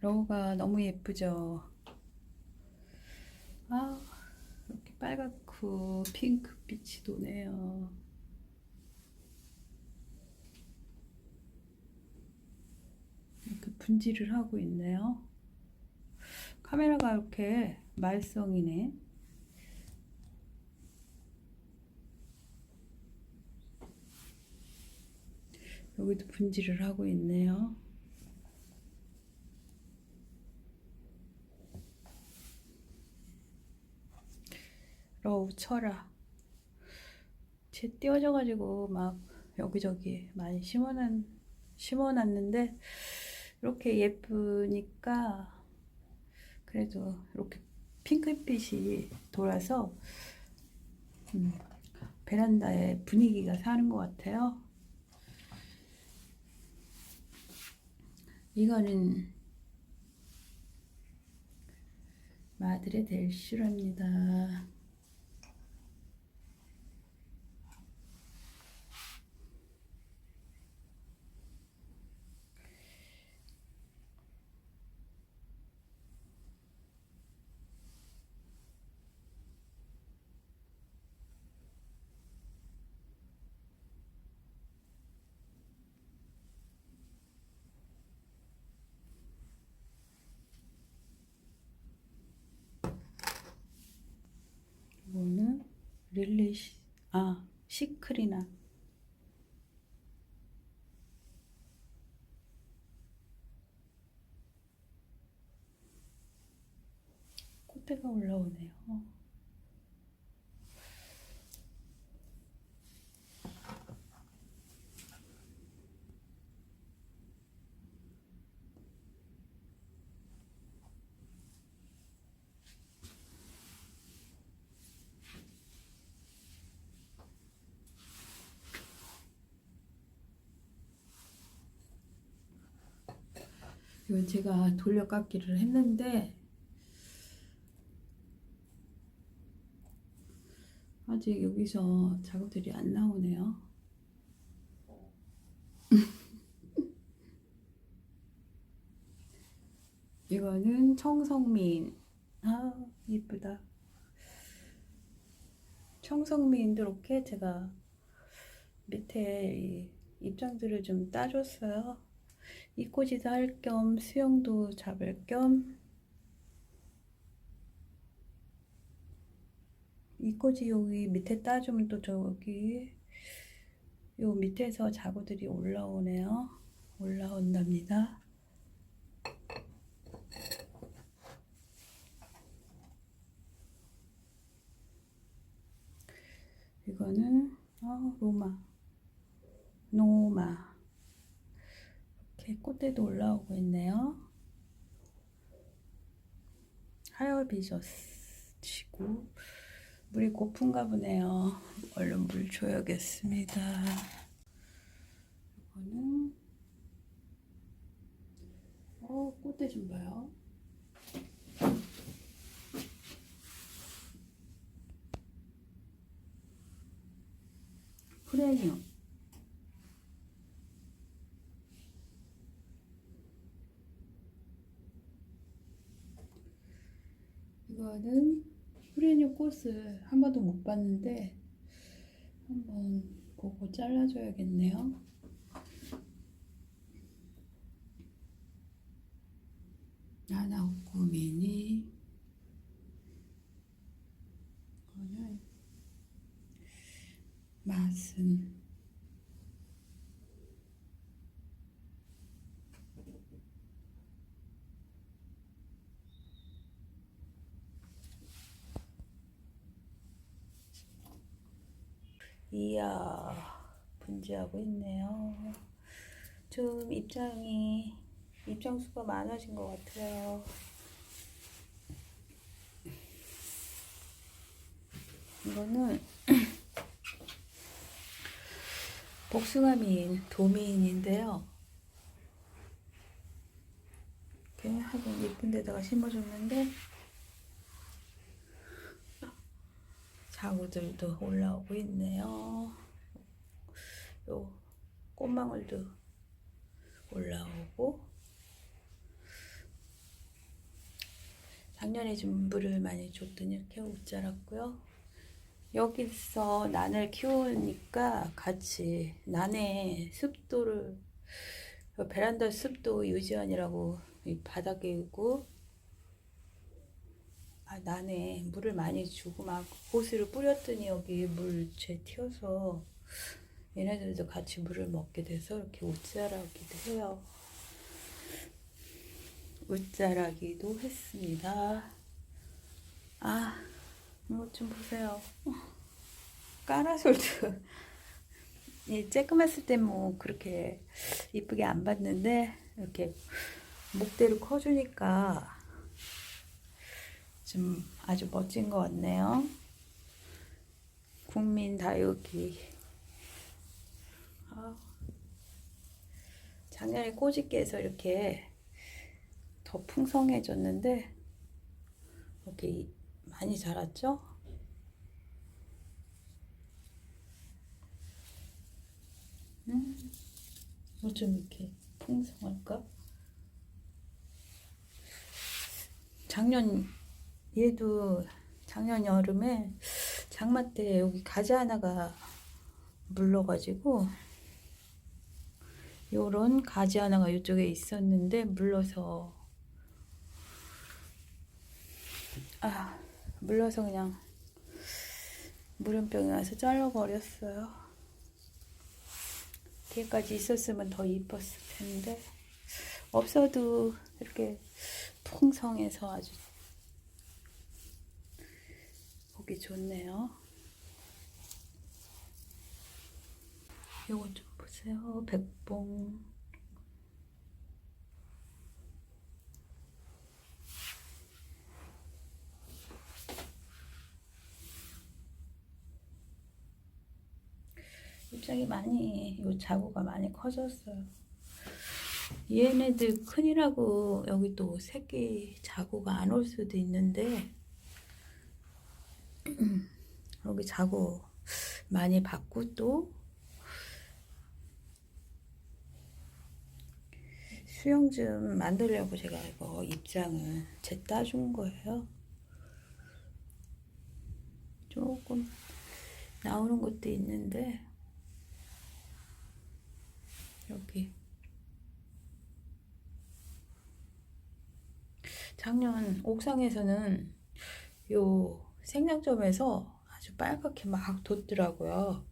로우가 너무 예쁘죠? 아, 이렇게 빨갛고 핑크빛이 도네요. 이렇게 분질을 하고 있네요. 카메라가 이렇게 말썽이네. 여기도 분질을 하고 있네요. 러우 쳐라. 쟤 띄워져가지고 막 여기저기 많이 심어놨, 심어놨는데 이렇게 예쁘니까 그래도 이렇게 핑크빛이 돌아서 음, 베란다에 분위기가 사는 것 같아요. 이거는 마들의 델슈랍니다. 이거는 시, 아 시크리나 꽃대가 올라오네요. 제가 돌려깎기를 했는데 아직 여기서 작업들이 안 나오네요. 이거는 청성민. 아, 이쁘다. 청성민도 이렇게 제가 밑에 이 입장들을 좀 따줬어요. 이꼬지도 할 겸 수영도 잡을 겸 이꼬지 여기 밑에 따주면 또 저기 요 밑에서 자구들이 올라오네요. 올라온답니다. 이거는 어, 로마 노마 이렇게 꽃대도 올라오고 있네요. 하열비저스 치고 물이 고픈가 보네요. 얼른 물 줘야겠습니다. 이거는 어 꽃대 좀 봐요. 프레니움 이거는 프레니움 꽃을 한 번도 못 봤는데 한번 보고 잘라줘야겠네요. 나나오고 미니 이거는 맛은 이야 분지하고 있네요. 좀 입장이 입장 수가 많아진 것 같아요. 이거는 복숭아 미인 도미인인데요. 이렇게 하긴 예쁜 데다가 심어줬는데 자구들도 올라오고 있네요. 요 꽃망울도 올라오고 작년에 좀 물을 많이 줬더니 이렇게 옷 자랐고요. 여기서 난을 키우니까 같이 난의 습도를 베란다 습도 유지하느라고 이 바닥에 있고 아, 난에 물을 많이 주고 막 호스를 뿌렸더니 여기 물채 튀어서 얘네들도 같이 물을 먹게 돼서 이렇게 옷자라기도 해요. 옷자라기도 했습니다. 아, 이것 좀 보세요. 까라솔도 이 쬐끔했을 때 뭐 그렇게 이쁘게 안 봤는데 이렇게 목대로 커주니까 좀 아주 멋진 것 같네요. 국민 다육이. 아, 작년에 꼬집게에서 이렇게 더 풍성해졌는데 이렇게 이- 많이 자랐죠? 음, 어쩜 이렇게 풍성할까? 작년 얘도 작년 여름에 장마 때 여기 가지 하나가 물러가지고 요런 가지 하나가 이쪽에 있었는데 물러서 아 물러서 그냥 물음병이 와서 잘라버렸어요. 뒤에까지 있었으면 더 이뻤을 텐데 없어도 이렇게 풍성해서 아주 보기 좋네요. 요거 좀 보세요. 백봉. 입장이 많이 요 자구가 많이 커졌어요. 얘네들 큰이라고 여기 또 새끼 자구가 안 올 수도 있는데 여기 자구 많이 받고 또 수영 좀 만들려고 제가 이거 입장을 제 따준 거예요. 조금 나오는 것도 있는데 여기 작년 옥상에서는 요 생장점에서 아주 빨갛게 막 돋더라고요.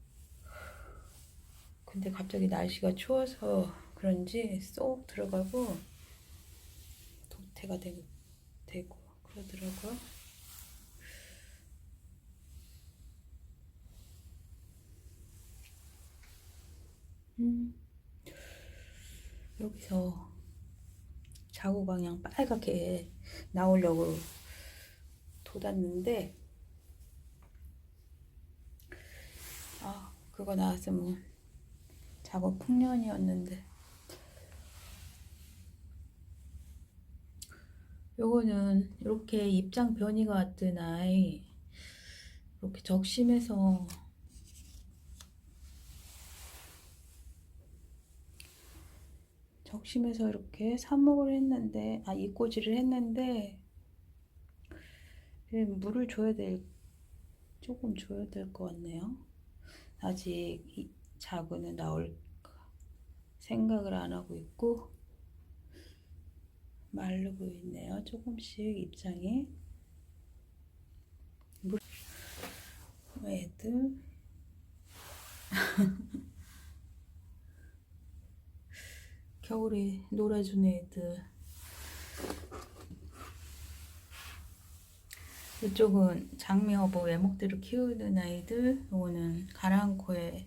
근데 갑자기 날씨가 추워서 그런지 쏙 들어가고 도태가 되고, 되고 그러더라고요. 음, 여기서 자구 방향 빨갛게 나오려고 돋았는데 아 그거 나왔으면 작업 풍년이었는데 요거는 이렇게 입장 변이가 왔던 아이 이렇게 적심해서 적심해서 이렇게 삽목을 했는데 아 이꼬지를 했는데 예, 물을 줘야 될 조금 줘야 될 것 같네요. 아직 이 자구는 나올 생각을 안 하고 있고 마르고 있네요. 조금씩 입장이 물 애들 겨울에 놀아준 애들 이쪽은 장미어보 외목대로 키우는 아이들 요거는 가랑코에.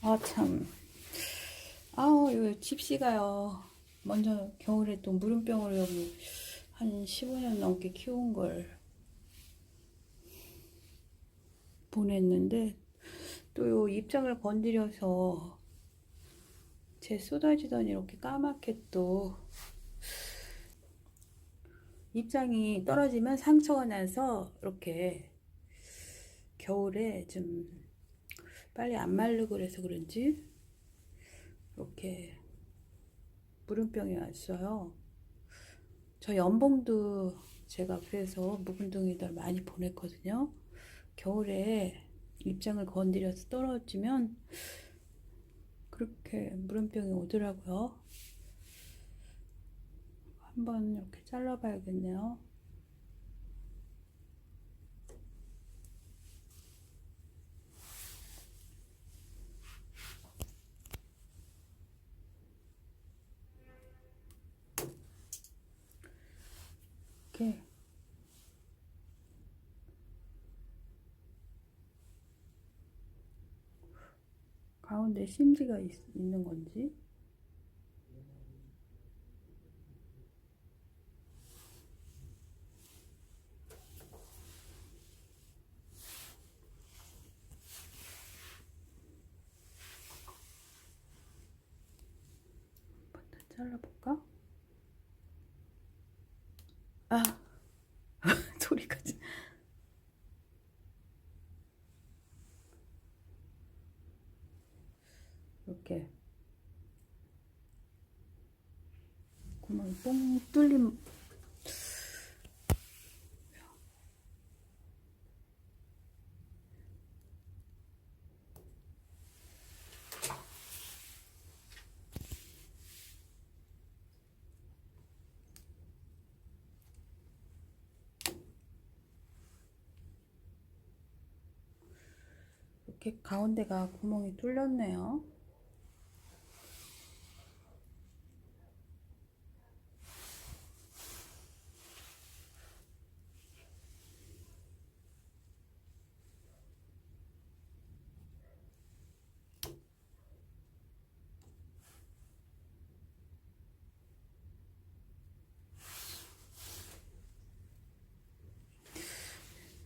아참. 아우 요 집시가요. 먼저 겨울에 또 물음병으로 여기 한 15년 넘게 키운 걸 보냈는데 또요 입장을 건드려서 제 쏟아지더니 이렇게 까맣게 또 입장이 떨어지면 상처가 나서 이렇게 겨울에 좀 빨리 안 마르고 그래서 그런지 이렇게 물음병이 왔어요. 저 연봉도 제가 그래서 묵은둥이들 많이 보냈거든요. 겨울에 입장을 건드려서 떨어지면 그렇게 물음병이 오더라고요. 한번 이렇게 잘라봐야겠네요. 이렇게 가운데 심지가 있, 있는 건지 한번 더 잘라볼까? 아 소리가 참- 이렇게 구멍이 뽕 뚫린 이렇게 가운데가 구멍이 뚫렸네요.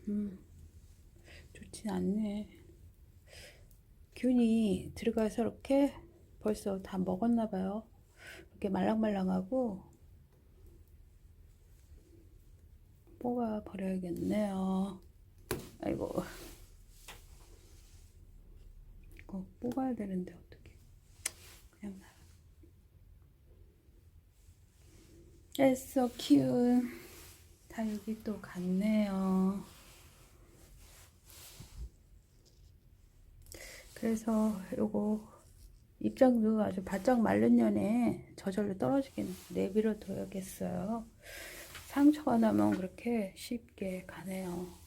음, 좋진 않네. 균이 들어가서 이렇게 벌써 다 먹었나 봐요. 이렇게 말랑말랑하고 뽑아 버려야겠네요. 아이고. 이거 뽑아야 되는데 어떻게? 그냥 놔. It's so cute. 다 여기 또 갔네요. 그래서 요거 입장도 아주 바짝 마른 년에 저절로 떨어지게 내버려 둬야겠어요. 상처가 나면 그렇게 쉽게 가네요.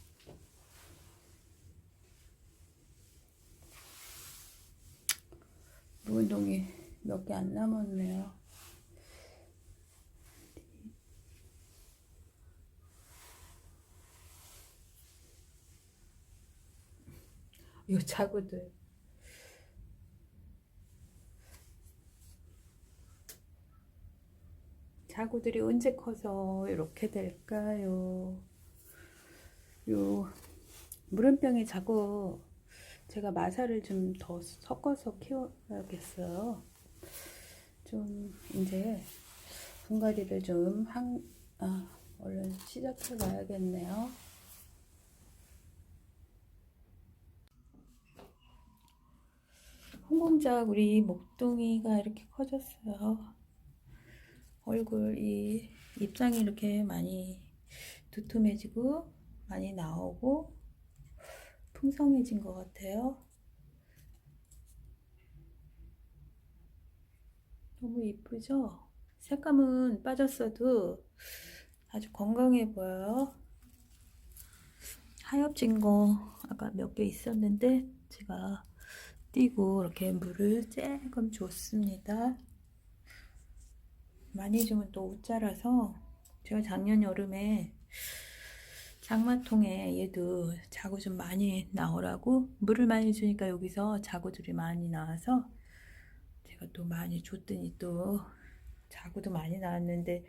무운동이 몇 개 안 남았네요. 요 자구들. 자구들이 언제 커서 이렇게 될까요? 요 물음병이 자꾸 제가 마사를 좀 더 섞어서 키워야겠어요. 좀 이제 분갈이를 좀 한, 아, 얼른 시작해 봐야겠네요. 홍공작 우리 목동이가 이렇게 커졌어요. 얼굴 이 입장이 이렇게 많이 두툼해지고 많이 나오고 풍성해진 것 같아요. 너무 이쁘죠? 색감은 빠졌어도 아주 건강해 보여요. 하엽진 거 아까 몇 개 있었는데 제가 띄고 이렇게 물을 조금 줬습니다. 많이 주면 또 옷자라서 제가 작년 여름에 장마통에 얘도 자구 좀 많이 나오라고 물을 많이 주니까 여기서 자구들이 많이 나와서 제가 또 많이 줬더니 또 자구도 많이 나왔는데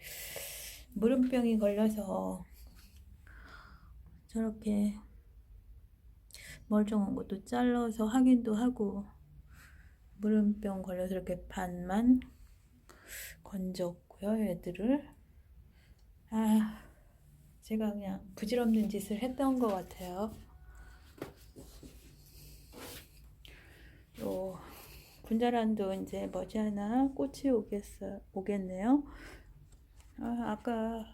물음병이 걸려서 저렇게 멀쩡한 것도 잘라서 확인도 하고 물음병 걸려서 이렇게 반만 건졌고요 얘들을 아 제가 그냥 부질없는 짓을 했던 것 같아요 요 분자란도 이제 머지않아 꽃이 오겠어 오겠네요. 아, 아까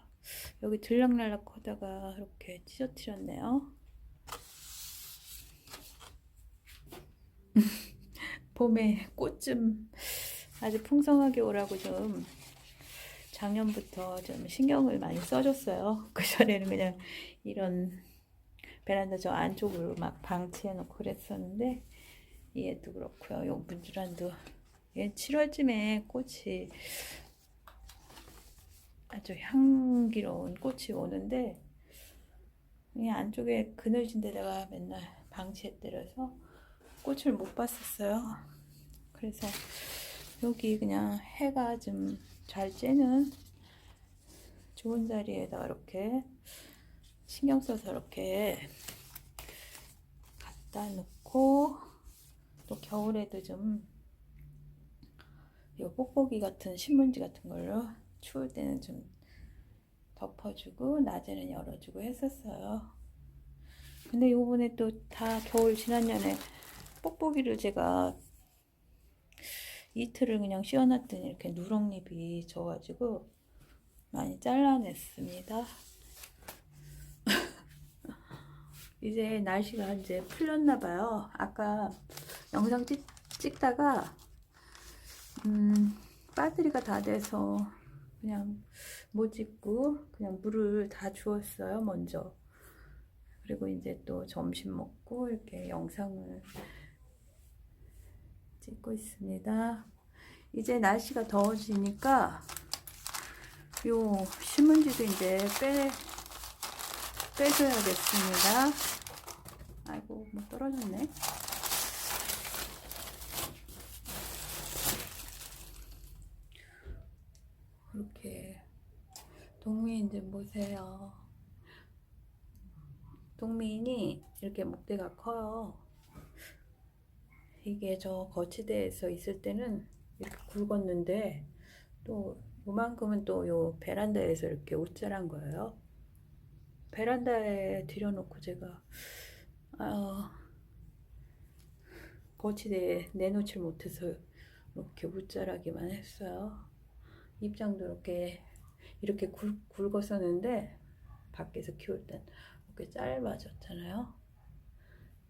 여기 들락날락 하다가 이렇게 찢어뜨렸네요. 봄에 꽃 좀 아주 풍성하게 오라고 좀 작년부터 좀 신경을 많이 써줬어요. 그전에는 그냥 이런 베란다 저 안쪽으로 막 방치해놓고 그랬었는데 얘도 그렇고요. 요 문주란도 얘 7월쯤에 꽃이 아주 향기로운 꽃이 오는데 이 안쪽에 그늘진 데다가 맨날 방치해뜨려서 꽃을 못 봤었어요. 그래서 여기 그냥 해가 좀 잘 쬐는 좋은 자리에다 이렇게 신경 써서 이렇게 갖다 놓고 또 겨울에도 좀 요 뽁뽁이 같은 신문지 같은 걸로 추울 때는 좀 덮어주고 낮에는 열어주고 했었어요. 근데 요번에 또 다 겨울 지난 년에 뽁뽁이를 제가 이틀을 그냥 씌워놨더니 이렇게 누렁잎이 져가지고 많이 잘라냈습니다. 이제 날씨가 이제 풀렸나 봐요. 아까 영상 찍, 찍다가 음, 배터리가 다 돼서 그냥 못 찍고 그냥 물을 다 주었어요 먼저. 그리고 이제 또 점심 먹고 이렇게 영상을 찍고 있습니다. 이제 날씨가 더워지니까 요 신문지도 이제 빼 빼줘야겠습니다. 아이고 뭐 떨어졌네. 이렇게 동미인 좀 보세요. 동미인이 이렇게 목대가 커요. 이게 저 거치대에서 있을 때는 이렇게 굵었는데 또 요만큼은 또 요 베란다에서 이렇게 옷자란 거예요. 베란다에 들여놓고 제가 어, 거치대에 내놓질 못해서 이렇게 웃자라기만 했어요. 입장도 이렇게 이렇게 굵, 굵었었는데 밖에서 키울 땐 이렇게 짧아졌잖아요.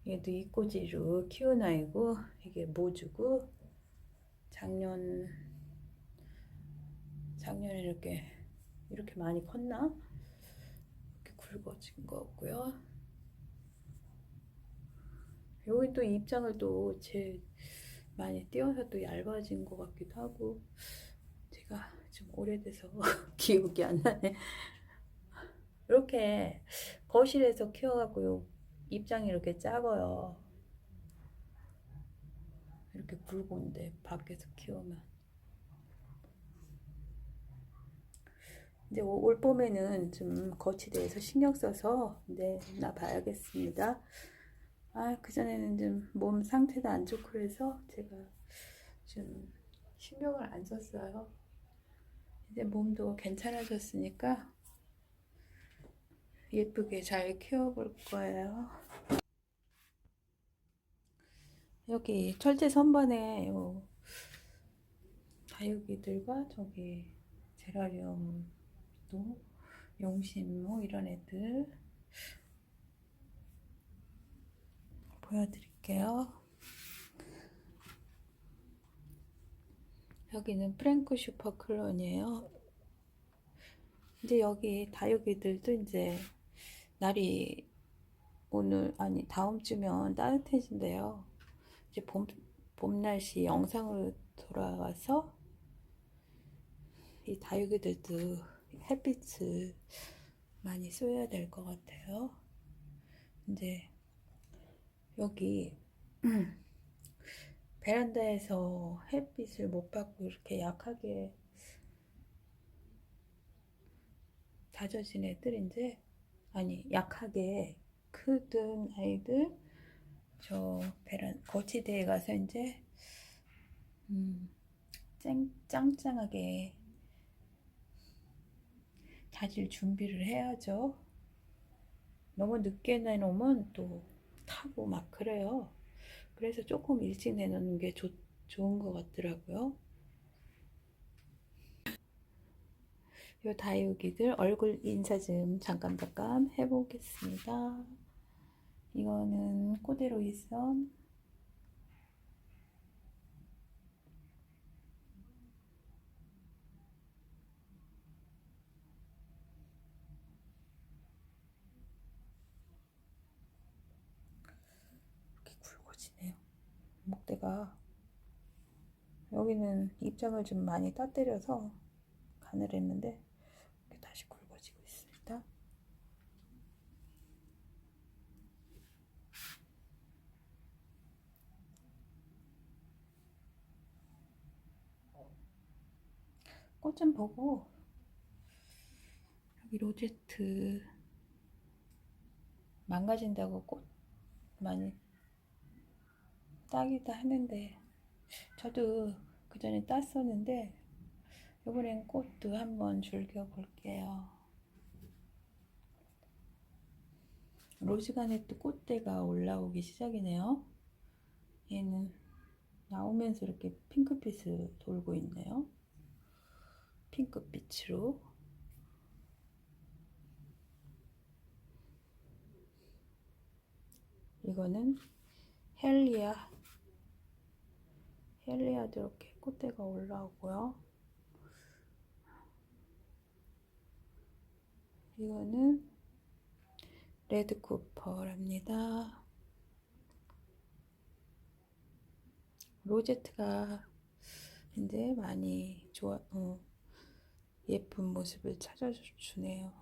얘도 이꼬지로 키운 아이고 이게 모주고 작년 작년에 이렇게 이렇게 많이 컸나? 이렇게 굵어진 거고요. 여기 또 입장을 또 제 많이 띄어서 또 얇아진 것 같기도 하고 제가 좀 오래돼서 기억이 안 나네. 이렇게 거실에서 키워갖고 요 입장이 이렇게 작아요. 이렇게 굵은데 밖에서 키우면 이제 올 봄에는 좀 거치대에서 신경 써서 내나 봐야겠습니다. 아, 그전에는 좀 몸 상태도 안 좋고 그래서 제가 좀 신경을 안 썼어요. 이제 몸도 괜찮아졌으니까 예쁘게 잘 키워볼 거예요. 여기 철제 선반에 요 다육이들과 저기 제라리움도 용신모 이런 애들 보여드릴게요. 여기는 프랭크 슈퍼 클론이에요. 이제 여기 다육이들도 이제 날이 오늘 아니 다음 주면 따뜻해진대요. 이제 봄, 봄 날씨 영상으로 돌아와서 이 다육이들도 햇빛을 많이 쏘야 될 것 같아요. 이제 여기 베란다에서 햇빛을 못 받고 이렇게 약하게 다져진 애들 이제 아니 약하게 크던 아이들 저 베란 거치대에 가서 이제 음, 쨍, 짱짱하게 다질 준비를 해야죠. 너무 늦게 내놓으면 또 타고 막 그래요. 그래서 조금 일찍 내놓는 게 좋, 좋은 것 같더라고요. 요 다육이들 얼굴 인사 좀 잠깐 잠깐 해보겠습니다. 이거는 꼬대로 있선 이렇게 굵어지네요. 목대가 여기는 입장을 좀 많이 따때려서 가늘했는데 이렇게 다시 굵어지고 있습니다. 꽃 좀 보고 여기 로제트 망가진다고 꽃 많이 따기도 하는데 저도 그 전에 땄었는데 이번엔 꽃도 한번 즐겨 볼게요. 로즈간에 또 꽃대가 올라오기 시작이네요. 얘는 나오면서 이렇게 핑크빛을 돌고 있네요. 핑크빛으로. 이거는 헬리아. 헬리아도 이렇게 꽃대가 올라오고요. 이거는 레드 쿠퍼랍니다. 로제트가 이제 많이 좋아, 어, 예쁜 모습을 찾아주네요.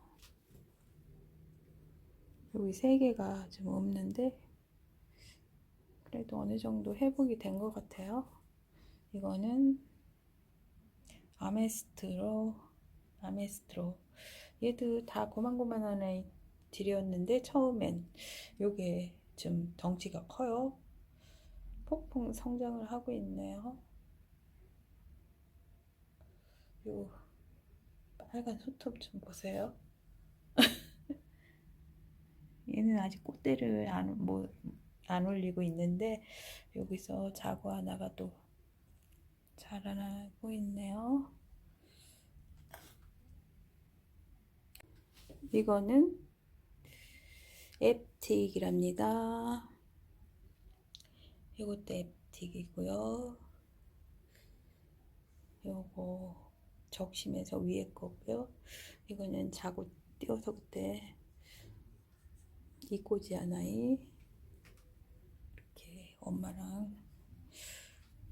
여기 세 개가 좀 없는데, 그래도 어느 정도 회복이 된 것 같아요. 이거는 아메스트로, 아메스트로. 얘도 다 고만고만한 아이들이었는데 처음엔 요게 좀 덩치가 커요. 폭풍 성장을 하고 있네요. 요 빨간 손톱 좀 보세요. 얘는 아직 꽃대를 안, 뭐, 안 올리고 있는데 여기서 자구 하나가 또 자라나고 있네요. 이거는 앱틱이랍니다. 이것도 앱틱이고요. 요거 적심에서 위에 거고요. 이거는 자고 띄어서 그때 이꼬지 하나이 이렇게 엄마랑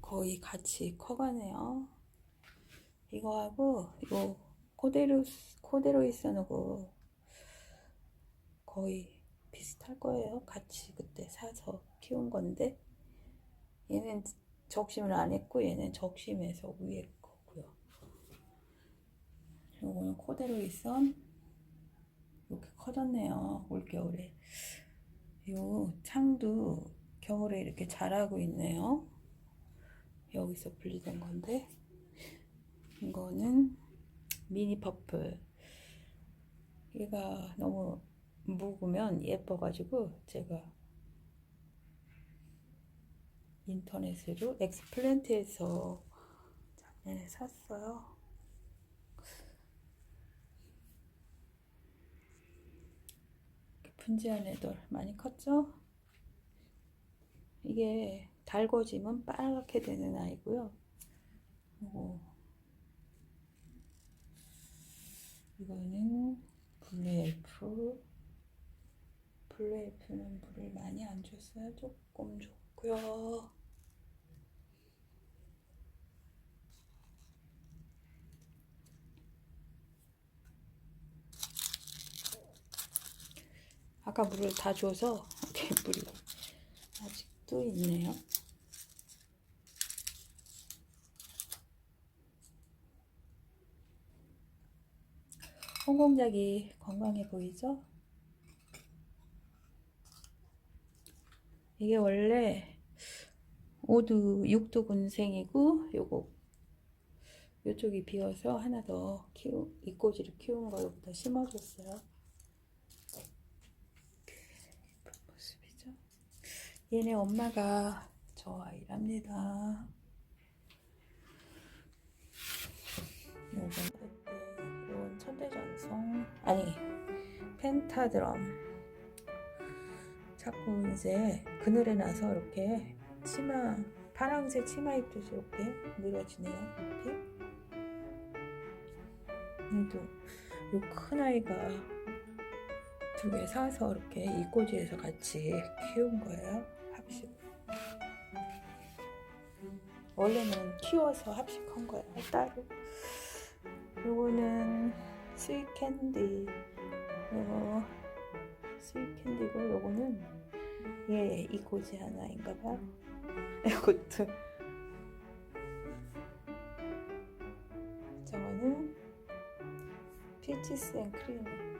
거의 같이 커가네요. 이거하고 이거 코데로 코데로 있어놓고 거의 비슷할 거예요. 같이 그때 사서 키운 건데 얘는 적심을 안 했고 얘는 적심해서 위에 요. 요거는 코데로 있선 이렇게 커졌네요. 올겨울에 요 창도 겨울에 이렇게 자라고 있네요. 여기서 분리된 건데 이거는 미니 퍼플 얘가 너무 묵으면 예뻐가지고 제가 인터넷으로 엑스플랜트에서 작년에 샀어요. 분지한 애들 많이 컸죠? 이게 달궈지면 빨갛게 되는 아이고요. 그리고 이거는 블루엘프 블루엘프는 물을 많이 안 줬어요. 조금 줬고요. 아까 물을 다 줘서 이렇게 물이 아직도 있네요. 홍공작이 건강해 보이죠? 이게 원래 5두, 6두 군생이고 요거 요쪽이 비어서 하나 더 키우, 이 꼬지를 키운 거 여기다 심어줬어요. 예쁜 모습이죠. 얘네 엄마가 저 아이랍니다. 요건 그때 요건 천대전송 아니 펜타드럼. 자꾸 이제 그늘에 나서 이렇게 치마 파랑색 치마 입듯이 이렇게 늘어지네요 그래도 요 큰 아이가 두 개 사서 이렇게 이꼬지에서 같이 키운 거예요 합식 원래는 키워서 합식한 거예요 따로 요거는 스윗 캔디 요거 스윗 캔디고 요거는 얘 이꼬지 하나인가 봐요 이것도. 저거는 피치스 앤 크림